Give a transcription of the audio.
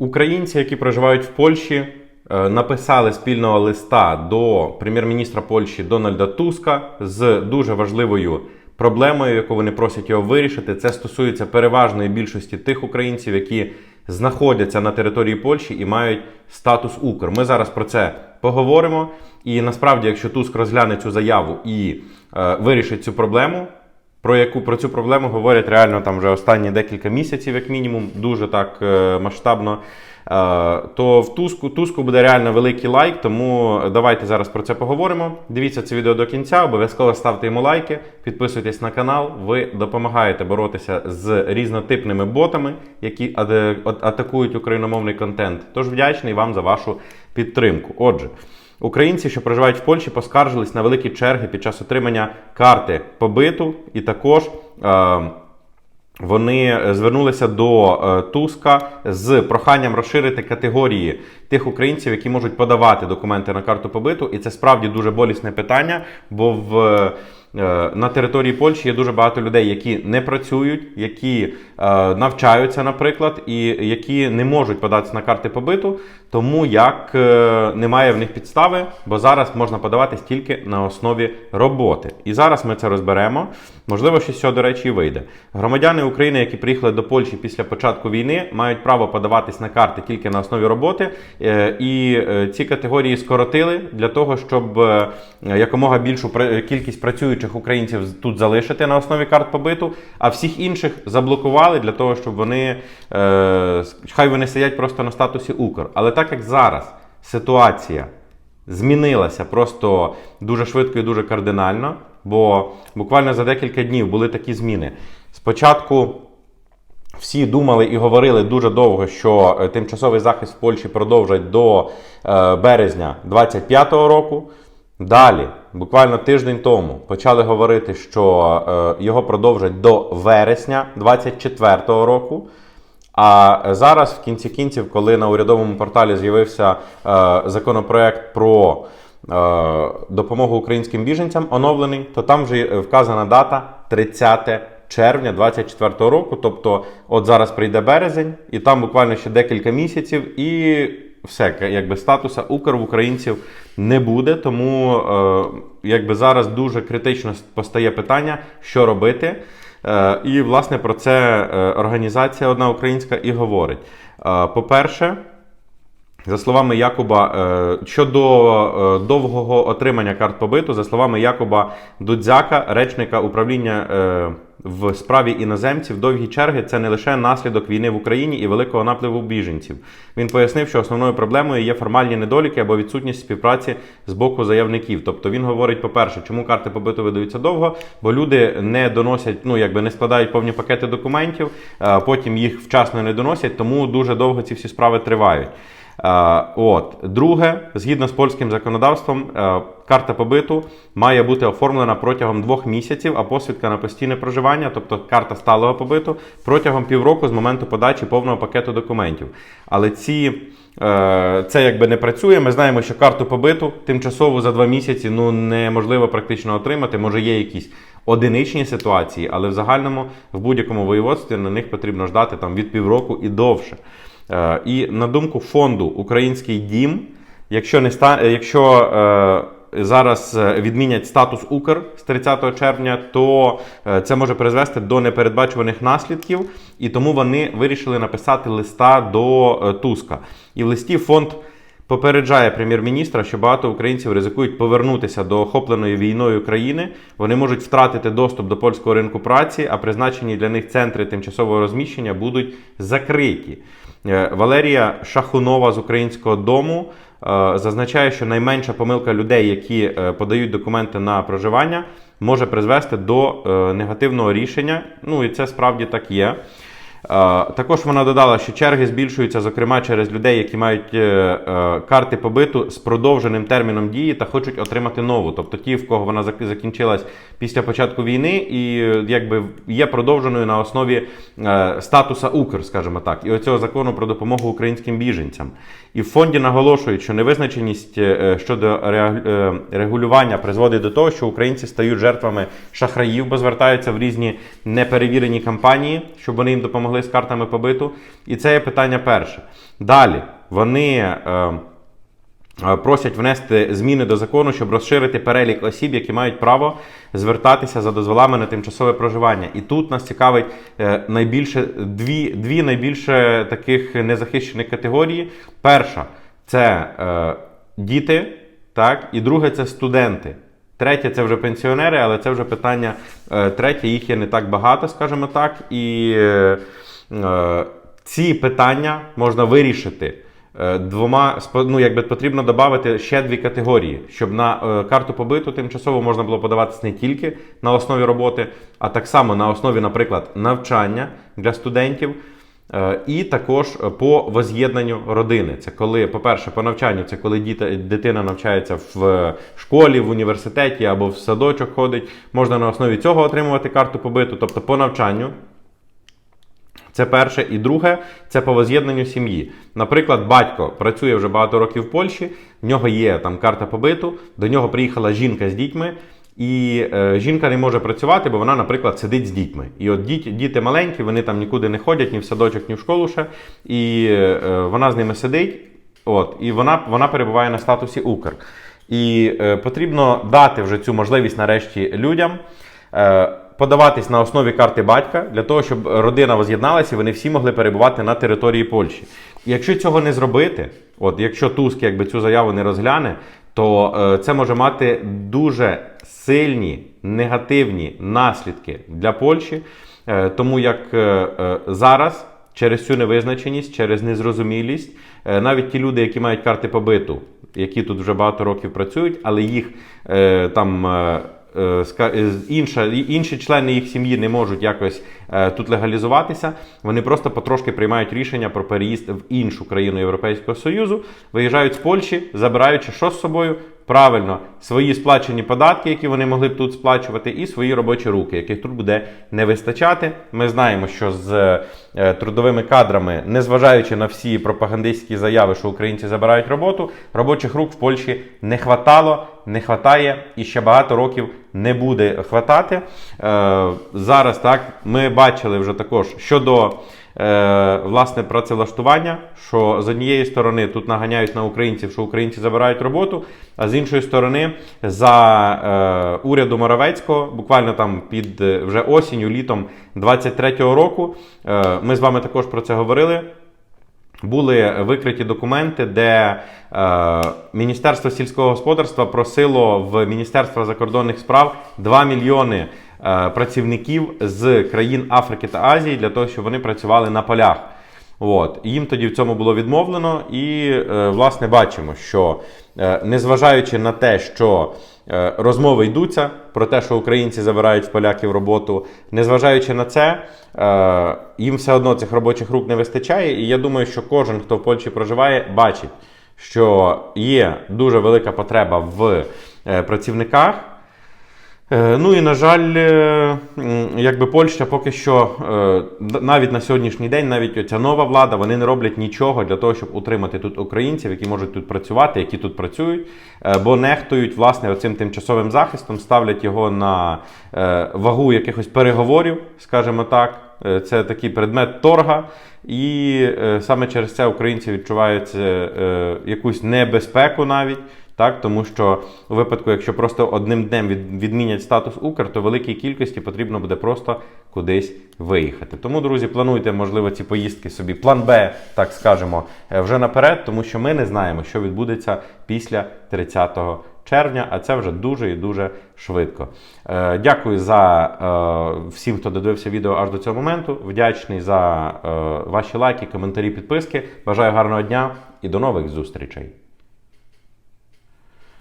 Українці, які проживають в Польщі, е, написали спільного листа до прем'єр-міністра Польщі Дональда Туска з дуже важливою проблемою, яку вони просять його вирішити. Це стосується переважної більшості тих українців, які знаходяться на території Польщі і мають статус Укр. Ми зараз про це поговоримо. І насправді, якщо Туск розгляне цю заяву і е, вирішить цю проблему, про яку про цю проблему говорять реально там вже останні декілька місяців, як мінімум, дуже так е, масштабно. Е, то в Туску, Туску буде реально великий лайк, тому давайте зараз про це поговоримо. Дивіться це відео до кінця, обов'язково ставте йому лайки, підписуйтесь на канал. Ви допомагаєте боротися з різнотипними ботами, які атакують україномовний контент. Тож вдячний вам за вашу підтримку. Отже. Українці, що проживають в Польщі, поскаржились на великі черги під час отримання карти побиту, і також е, вони звернулися до е, Туска з проханням розширити категорії тих українців, які можуть подавати документи на карту побиту. І це справді дуже болісне питання, бо в на території Польщі є дуже багато людей, які не працюють, які е, навчаються, наприклад, і які не можуть податися на карти побиту, тому як е, немає в них підстави, бо зараз можна подаватись тільки на основі роботи. І зараз ми це розберемо. Можливо, що цього, до речі, і вийде. Громадяни України, які приїхали до Польщі після початку війни, мають право подаватись на карти тільки на основі роботи. Е, І е, ці категорії скоротили для того, щоб е, якомога більшу кількість працюючих українців тут залишити на основі карт побиту, а всіх інших заблокували для того, щоб вони е, хай вони сидять просто на статусі Укр. Але так як зараз ситуація змінилася просто дуже швидко і дуже кардинально, бо буквально за декілька днів були такі зміни. Спочатку всі думали і говорили дуже довго, що е, тимчасовий захист в Польщі продовжать до е, березня 25-го року. Далі, буквально тиждень тому, почали говорити, що е, його продовжать до вересня 24-го року. А зараз, в кінці кінців, коли на урядовому порталі з'явився е, законопроект про е, допомогу українським біженцям оновлений, то там вже вказана дата 30 червня 24 року. Тобто, от зараз прийде березень, і там буквально ще декілька місяців, і все, якби статуса Укр в українців не буде. Тому е, якби зараз дуже критично постає питання, що робити. Е, І, власне, про це е, організація одна українська і говорить. По-перше, за словами Якуба, е, щодо е, довгого отримання карт побиту, за словами Якуба Дудзяка, речника управління е, в справі іноземців, довгі черги це не лише наслідок війни в Україні і великого напливу біженців. Він пояснив, що основною проблемою є формальні недоліки або відсутність співпраці з боку заявників. Тобто він говорить, по-перше, чому карти побиту видаються довго, бо люди не доносять, ну якби не складають повні пакети документів, потім їх вчасно не доносять, тому дуже довго ці всі справи тривають. Е, От друге, згідно з польським законодавством, е, карта побиту має бути оформлена протягом двох місяців, а посвідка на постійне проживання, тобто карта сталого побиту, протягом півроку з моменту подачі повного пакету документів. Але ці е, це якби не працює. Ми знаємо, що карту побиту тимчасово за два місяці ну неможливо практично отримати. Може, є якісь одиничні ситуації, але в загальному в будь-якому воєводстві на них потрібно ждати там від півроку і довше. Е, І на думку фонду Український дім, якщо не ста, якщо е, зараз е, відмінять статус Укр з 30 червня, то це може призвести до непередбачуваних наслідків, і тому вони вирішили написати листа до Туска. І в листі фонд. Попереджає прем'єр-міністра, що багато українців ризикують повернутися до охопленої війною країни. Вони можуть втратити доступ до польського ринку праці, а призначені для них центри тимчасового розміщення будуть закриті. Е, Валерія Шахунова з українського дому е, зазначає, що найменша помилка людей, які е, подають документи на проживання, може призвести до негативного рішення. Ну і це справді так є. Також вона додала, що черги збільшуються, зокрема, через людей, які мають е, е, карти побиту з продовженим терміном дії та хочуть отримати нову. Тобто ті, в кого вона зак- закінчилась після початку війни, і якби є продовженою на основі е, статуса Укр, скажімо так, і оцього закону про допомогу українським біженцям. І в фонді наголошують, що невизначеність щодо регулювання призводить до того, що українці стають жертвами шахраїв, бо звертаються в різні неперевірені кампанії, щоб вони їм допомогли з картами побиту. І це є питання перше. Далі вони. Е, Е, Просять внести зміни до закону, щоб розширити перелік осіб, які мають право звертатися за дозволами на тимчасове проживання. І тут нас цікавить е, найбільше дві, дві найбільше таких незахищених категорії. Перша це е, діти, так, і друге це студенти. Третє це вже пенсіонери, але це вже питання е, третє, їх є не так багато, скажімо так. І е, ці питання можна вирішити. Е, Двома ну, якби потрібно додати ще дві категорії, щоб на карту побиту тимчасово можна було подаватися не тільки на основі роботи, а так само на основі, наприклад, навчання для студентів. Е, І також по воз'єднанню родини. Це коли, по-перше, по навчанню, це коли діти, дитина навчається в школі, в університеті або в садочок ходить. Можна на основі цього отримувати карту побиту, тобто по навчанню. Це перше. І друге це по воз'єднанню сім'ї. Наприклад, батько працює вже багато років в Польщі, в нього є там карта побиту, до нього приїхала жінка з дітьми. І е, жінка не може працювати, бо вона, наприклад, сидить з дітьми. І от діти, діти маленькі, вони там нікуди не ходять, ні в садочок, ні в школу ще. І е, вона з ними сидить, от, і вона, вона перебуває на статусі Укр. І е, потрібно дати вже цю можливість нарешті людям. Е, подаватись на основі карти батька для того, щоб родина воз'єдналася і вони всі могли перебувати на території Польщі. І якщо цього не зробити, от якщо Туск якби цю заяву не розгляне, то е, це може мати дуже сильні негативні наслідки для Польщі, е, тому як е, е, зараз. Через цю невизначеність, через незрозумілість, навіть ті люди, які мають карти побиту, які тут вже багато років працюють, але їх там інша, інші члени їх сім'ї не можуть якось тут легалізуватися. Вони просто потрошки приймають рішення про переїзд в іншу країну Європейського Союзу, виїжджають з Польщі, забираючи що з собою? Правильно, свої сплачені податки, які вони могли б тут сплачувати, і свої робочі руки, яких тут буде не вистачати. Ми знаємо, що з е, трудовими кадрами, незважаючи на всі пропагандистські заяви, що українці забирають роботу, робочих рук в Польщі не хватало, не хватає і ще багато років не буде хватати. Е, зараз так ми бачили вже також щодо. Е, власне працевлаштування, що з однієї сторони тут наганяють на українців, що українці забирають роботу, а з іншої сторони, за е, уряду Моравецького, буквально там під е, вже осінню, літом 23-го року, ми з вами також про це говорили. Були викриті документи, де е, Міністерство сільського господарства просило в Міністерство закордонних справ 2 мільйони працівників з країн Африки та Азії для того, щоб вони працювали на полях. От. Їм тоді в цьому було відмовлено, і е, власне бачимо, що е, незважаючи на те, що е, розмови йдуться про те, що українці забирають в поляків роботу, незважаючи на це, е, їм все одно цих робочих рук не вистачає. І я думаю, що кожен, хто в Польщі проживає, бачить, що є дуже велика потреба в е, працівниках. Е, Ну і на жаль, е, якби Польща поки що е, навіть на сьогоднішній день, навіть оця нова влада, вони не роблять нічого для того, щоб утримати тут українців, які можуть тут працювати, які тут працюють, бо нехтують власне оцим тимчасовим захистом, ставлять його на вагу якихось переговорів, скажімо так. Це такий предмет торга, і саме через це українці відчувають якусь небезпеку навіть. Так, тому що у випадку, якщо просто одним днем відмінять статус Укр, то великій кількості потрібно буде просто кудись виїхати. Тому, друзі, плануйте, можливо, ці поїздки собі, план Б, так скажемо, е, вже наперед, тому що ми не знаємо, що відбудеться після 30 червня, а це вже дуже і дуже швидко. Е, дякую за е, всім, хто додивився відео аж до цього моменту. Вдячний за е, ваші лайки, коментарі, підписки. Бажаю гарного дня і до нових зустрічей.